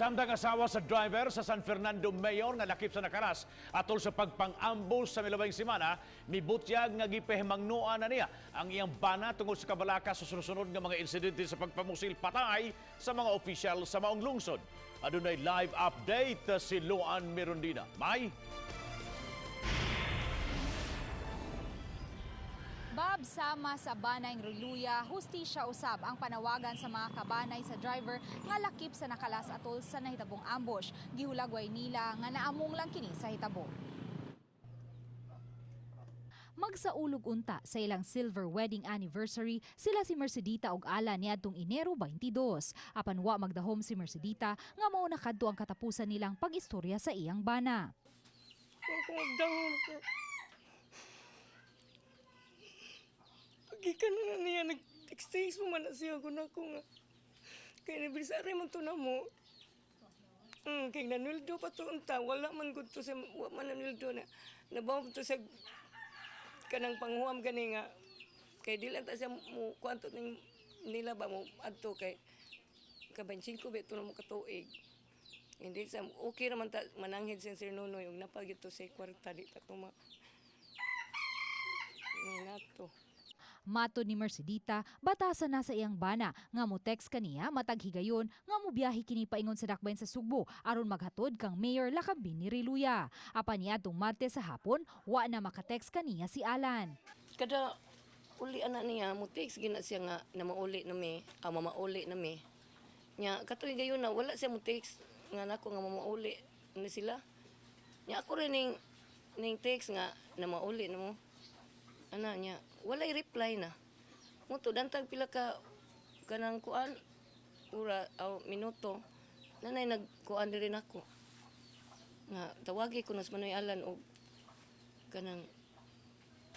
Samtang asawa sa driver sa San Fernando Mayor nga lakip sa nakaras atol sa pagpang-ambush sa milabing simana, mibutyag nga gipehmangnuan na niya ang iyang bana tungod sa kabalaka sa sunod-sunod nga mga insidente sa pagpamusil patay sa mga opisyal sa maong lungsod. Adunay live update si Luan Mirondina. May Bob sama sa Banay Reluya, hustisya usab ang panawagan sa mga kabanay sa driver nga lakip sa nakalas atol sa nahitabong ambush. Gihulagway nila nga naamong lang kini sa hitabo. Magsaulog unta sa ilang silver wedding anniversary sila si Mercedita ug Ala niadtong Enero 22. Apan wa magdahom si Mercedita nga mao na kadto ang katapusan nilang pag-istorya sa iyang bana. Ko. Pagka na niya, nag-text mo man siya ko na ko nga. Kaya nabilisa rin man to na mo. Hmm, kaya nanuldo pa to unta. Wala man gud to sa, wala man nanuldo na. Nabaw to sa kanang panghuam gani nga. Kaya di lang ta siya mo, kwanto ning nila ba mo adto kay kabansin ko beto na mo katuig. Hindi sa okay raman ta mananghid sa Sir Nonoy ug napagito sa kwarta di ta tuma. May nato. Mato ni Mercedita, batasan na sa iyang bana nga mo text kaniya matag higayon nga mo biyahe kini paingon sa dakbayn sa Sugbo aron maghatod kang Mayor Lakambin ni Riluya. Apan niadtong Martes sa hapon, wa na makatext kaniya si Alan. Kada uli anak niya mo text gina siya nga na mauli na mi, ah, mamauli na mi. Nya katuig gayon na wala siya mo text nga nako nga mamauli na sila. Nya ako rin ning ning text nga na mauli na mo. Ana nya wala reply na. Mo to dantag pila ka kanang kuan ura aw minuto. Nanay nagkuan rin ako nga tawagi ko nas Manoy Alan og kanang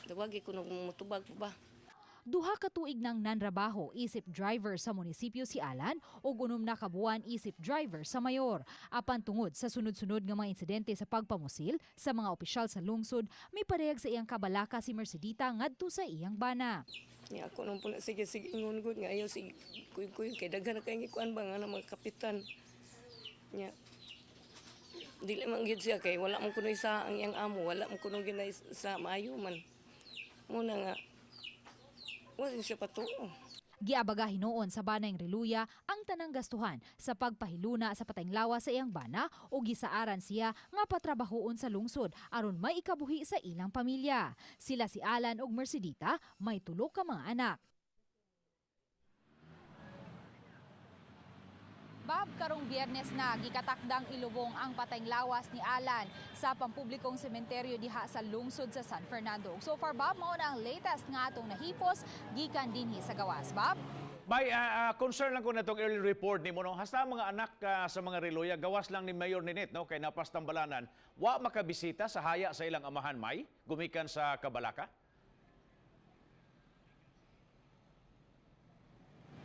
tawagi ko nung mutubag pa ba Duha ka tuig nang nanrabaho isip driver sa munisipyo si Alan o gunom na kabuan isip driver sa mayor. Apan tungod sa sunod-sunod nga mga insidente sa pagpamusil sa mga opisyal sa lungsod, may parehag sa iyang kabalaka si Mercedita ngadto sa iyang bana. Ni ako nung puna sige sige ingon gud nga ayaw sige kuy kuy kay daghan kay kuan ba nga mga kapitan. Nya dili man gyud siya kay wala man kuno sa ang iyang amo, wala man kuno is- sa maayo man. Muna nga wala siya patuo. Giabaga hinuon sa banay Reluya ang tanang gastuhan sa pagpahiluna sa patayng lawa sa iyang bana o gisaaran siya nga patrabahoon sa lungsod aron may ikabuhi sa ilang pamilya. Sila si Alan ug Mercedita may tulo ka mga anak. Bab, karong biyernes na, gikatakdang ilubong ang patayng lawas ni Alan sa pampublikong sementeryo diha sa lungsod sa San Fernando. So far, Bob, mao na ang latest nga atong nahipos, gikan dinhi sa gawas. Bob? May ah, ah, concern lang ko na itong early report ni mo. No? Hasta mga anak ah, sa mga reloya, gawas lang ni Mayor Ninit, no? kay napastambalanan, wa makabisita sa haya sa ilang amahan, May, gumikan sa Kabalaka?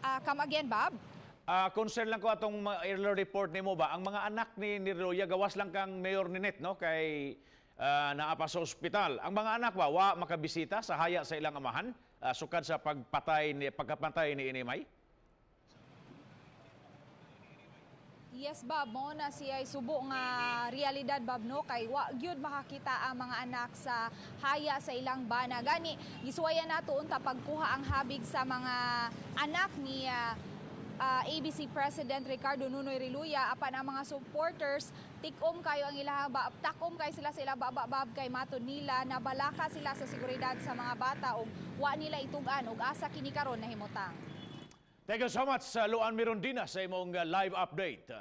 Uh, come again, Bob? Ah, concern lang ko atong early report ni mo ba, ang mga anak ni, ni Reloya, gawas lang kang Mayor Ninit, no? kay ah, naapa sa ospital. Ang mga anak ba, wa makabisita sa haya sa ilang amahan, ah, sukad sa pagpatay ni, pagkapatay ni Inimay? Yes, Bob. Mo na siya subo nga realidad, Bob, no? Kay wa gyud makakita ang mga anak sa haya sa ilang bana. Gani, gisuwayan nato unta pagkuha ang habig sa mga anak ni ah, ah, ABC President Ricardo Nunoy Riluya apan ang mga supporters tikom kayo ang ilang ba takom kay sila sa ilang babab kay matud nila nabalaka sila sa seguridad sa mga bata ug wa nila itugan ug asa kini karon nahimutang. Thank you so much, uh, Luan Mirondina, sa imong uh, live update.